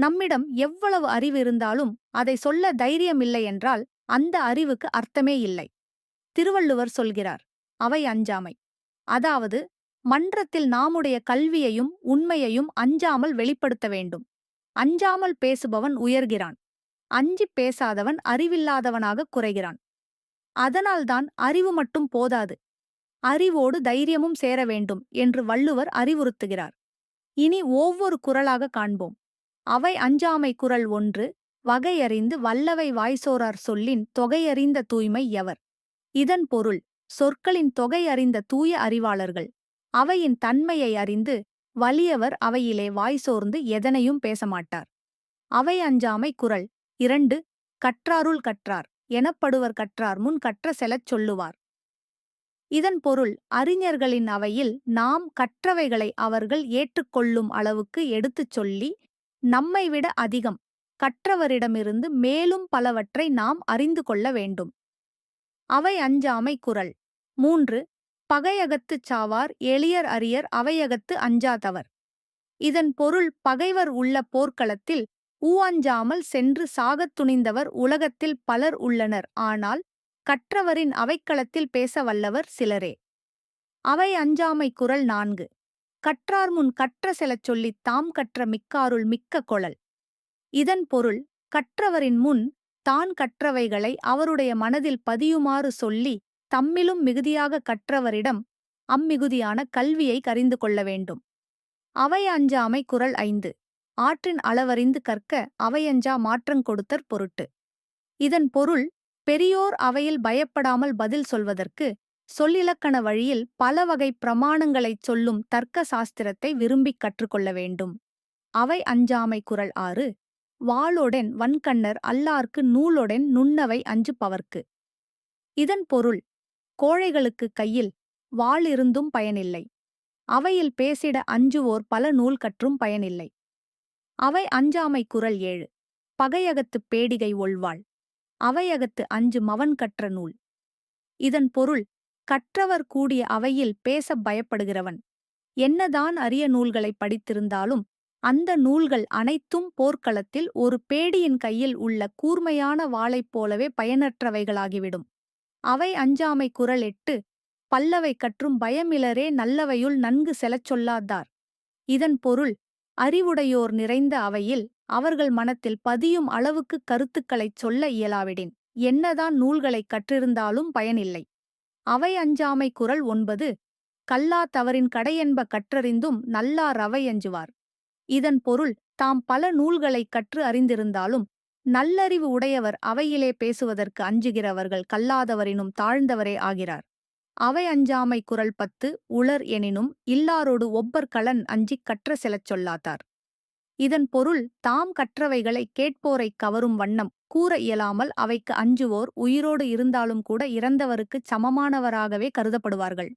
நம்மிடம் எவ்வளவு அறிவு இருந்தாலும் அதை சொல்ல தைரியமில்லை என்றால் அந்த அறிவுக்கு அர்த்தமே இல்லை. திருவள்ளுவர் சொல்கிறார் அவை அஞ்சாமை. அதாவது மன்றத்தில் நாமுடைய கல்வியையும் உண்மையையும் அஞ்சாமல் வெளிப்படுத்த வேண்டும். அஞ்சாமல் பேசுபவன் உயர்கிறான். அஞ்சிப் பேசாதவன் அறிவில்லாதவனாக குறைகிறான். அதனால்தான் அறிவு மட்டும் போதாது. அறிவோடு தைரியமும் சேர வேண்டும் என்று வள்ளுவர் அறிவுறுத்துகிறார். இனி ஒவ்வொரு குரலாக காண்போம். அவை அஞ்சாமை குரல் ஒன்று வகையறிந்து வல்லவை வாய்சோரார் சொல்லின் தொகையறிந்த தூய்மை எவர். இதன் பொருள் சொற்களின் தொகை அறிந்த தூய அறிவாளர்கள். அவையின் தன்மையை அறிந்து வலியவர் அவையிலே வாய் சோர்ந்து எதனையும் பேசமாட்டார். அவை அஞ்சாமை குரல் இரண்டு கற்றாருள் கற்றார் எனப்படுவர் கற்றார் முன் கற்ற செலச் சொல்லுவார். இதன் பொருள் அறிஞர்களின் அவையில் நாம் கற்றவைகளை அவர்கள் ஏற்றுக்கொள்ளும் அளவுக்கு எடுத்துச் சொல்லி நம்மை விட அதிகம். கற்றவரிடமிருந்து மேலும் பலவற்றை நாம் அறிந்து கொள்ள வேண்டும். அவை அஞ்சாமை குரல். மூன்று பகையகத்துச் சாவார் எளியர் அரியர் அவையகத்து அஞ்சாதவர். இதன் பொருள் பகைவர் உள்ள போர்க்களத்தில் ஊஅஞ்சாமல் சென்று சாகத் துணிந்தவர் உலகத்தில் பலர் உள்ளனர். ஆனால் கற்றவரின் அவைக்களத்தில் பேச வல்லவர் சிலரே. அவை அஞ்சாமை குரல் நான்கு. கற்றார் முன் கற்ற செலச் சொல்லித் தாம் கற்ற மிக்காருள் மிக்க கொளல் இதன் பொருள் கற்றவரின் முன் தான் கற்றவைகளை அவருடைய மனதில் பதியுமாறு சொல்லி தம்மிலும் மிகுதியாக கற்றவரிடம் அம்மிகுதியான கல்வியை கறிந்து கொள்ள வேண்டும். அவை அஞ்சாமை குரல் ஐந்து. ஆற்றின் அளவறிந்து கற்க அவையஞ்சா மாற்றங் கொடுத்தற் பொருட்டு. இதன் பொருள் பெரியோர் அவையில் பயப்படாமல் பதில் சொல்வதற்கு சொல்லிலக்கண வழியில் பல வகை பிரமாணங்களைச் சொல்லும் தர்க்க சாஸ்திரத்தை விரும்பிக் கற்றுக்கொள்ள வேண்டும். அவை அஞ்சாமை குரல் ஆறு வாளோடென் வன்கண்ணர் அல்லார்க்கு நூலோடென் நுண்ணவை அஞ்சு பவர்க்கு. இதன் பொருள் கோழைகளுக்கு கையில் வாள் இருந்தும் பயனில்லை. அவையில் பேசிட அஞ்சுவோர் பல நூல் கற்றும் பயனில்லை. அவை அஞ்சாமை குரல் ஏழு பகையகத்துப் பேடிகை ஒள்வாள் அவையகத்து அஞ்சு மவன் கற்ற நூல். இதன் பொருள் கற்றவர் கூடிய அவையில் பேசப் பயப்படுகிறவன். என்னதான் அரிய நூல்களைப் படித்திருந்தாலும் அந்த நூல்கள் அனைத்தும் போர்க்களத்தில் ஒரு பேடியின் கையில் உள்ள கூர்மையான வாளைப் போலவே பயனற்றவைகளாகிவிடும். அவை அஞ்சாமை குரல் எட்டு பல்லவை கற்றும் பயமிலரே நல்லவையுள் நன்கு செலச் சொல்லாதார் இதன் பொருள் அறிவுடையோர் நிறைந்த அவையில் அவர்கள் மனத்தில் பதியும் அளவுக்கு கருத்துக்களைச் சொல்ல இயலாவிடின். என்னதான் நூல்களைக் கற்றிருந்தாலும் பயனில்லை. அவை அஞ்சாமை குரல் ஒன்பது கல்லா தவறின் கடையென்ப கற்றறிந்தும் நல்லார் அவை அஞ்சுவார். இதன் பொருள் தாம் பல நூல்களைக் கற்று அறிந்திருந்தாலும் நல்லறிவு உடையவர் அவையிலே பேசுவதற்கு அஞ்சுகிறவர்கள் கல்லாதவரினும் தாழ்ந்தவரே ஆகிறார். அவை அஞ்சாமை குரல் பத்து உளர் எனினும் இல்லாரோடு ஒப்பர் களன் அஞ்சிக் கற்ற செலச் சொல்லாதார். இதன் பொருள் தாம் கற்றவைகளை கேட்போரைக் கவரும் வண்ணம் கூற இயலாமல் அவைக்கு அஞ்சுவோர் உயிரோடு இருந்தாலும் கூட இறந்தவருக்குச் சமமானவராகவே கருதப்படுவார்கள்.